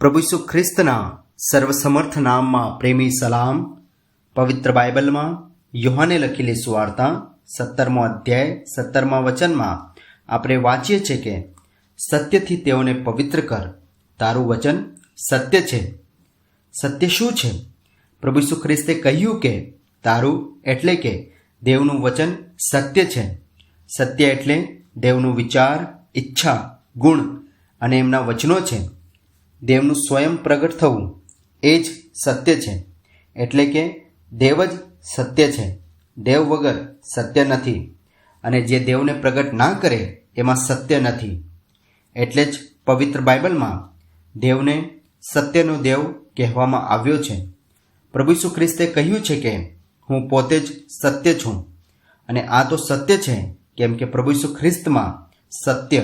પ્રભુ ઈસુ ખ્રિસ્તના સર્વસમર્થ નામમાં પ્રેમી સલામ, પવિત્ર બાઇબલમાં યુહાને લખેલી સુવાર્તા સત્તરમો અધ્યાય, સત્તરમા વચનમાં આપણે વાંચીએ છીએ કે, સત્યથી તેઓને પવિત્ર કર, તારું વચન સત્ય છે. સત્ય શું છે? પ્રભુ ઈસુ ખ્રિસ્તે કહ્યું કે, તારું એટલે કે દેવનું વચન સત્ય છે. સત્ય એટલે દેવનું વિચાર, ઈચ્છા, ગુણ અને એમના વચનો છે. દેવનું સ્વયં પ્રગટ થવું એ જ સત્ય છે. એટલે કે દેવ જ સત્ય છે. દેવ વગર સત્ય નથી. અને જે દેવને પ્રગટ ના કરે, એમાં સત્ય નથી. એટલે જ પવિત્ર બાઇબલમાં દેવને સત્યનો દેવ કહેવામાં આવ્યો છે. પ્રભુ ઈસુ ખ્રિસ્તે કહ્યું છે કે, હું પોતે જ સત્ય છું. અને આ તો સત્ય છે, કેમ કે પ્રભુ ઈસુ ખ્રિસ્તમાં સત્ય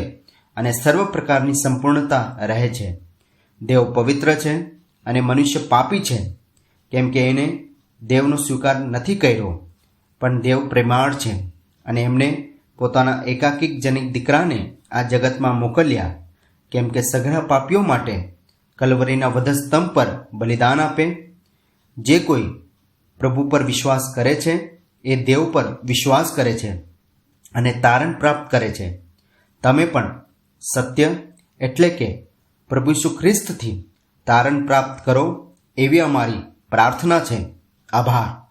અને સર્વ પ્રકારની સંપૂર્ણતા રહે છે. દેવ પવિત્ર છે અને મનુષ્ય પાપી છે. કેમ કે એને દેવનો સ્વીકાર નથી કર્યો, પણ દેવ પ્રેમાળ છે અને એમણે પોતાના એકાકીક જનિક દીકરાને આ જગતમાં મોકલ્યા. કેમ કે સઘળા પાપીઓ માટે કલવરીના વધસ્તંભ પર બલિદાન આપે. જે કોઈ પ્રભુ પર વિશ્વાસ કરે છે, એ દેવ પર વિશ્વાસ કરે છે અને તારણ પ્રાપ્ત કરે છે. તમે પણ સત્ય એટલે કે પ્રભુ ઈસુ ખ્રિસ્તથી તારણ પ્રાપ્ત કરો એવી અમારી પ્રાર્થના છે. આભાર.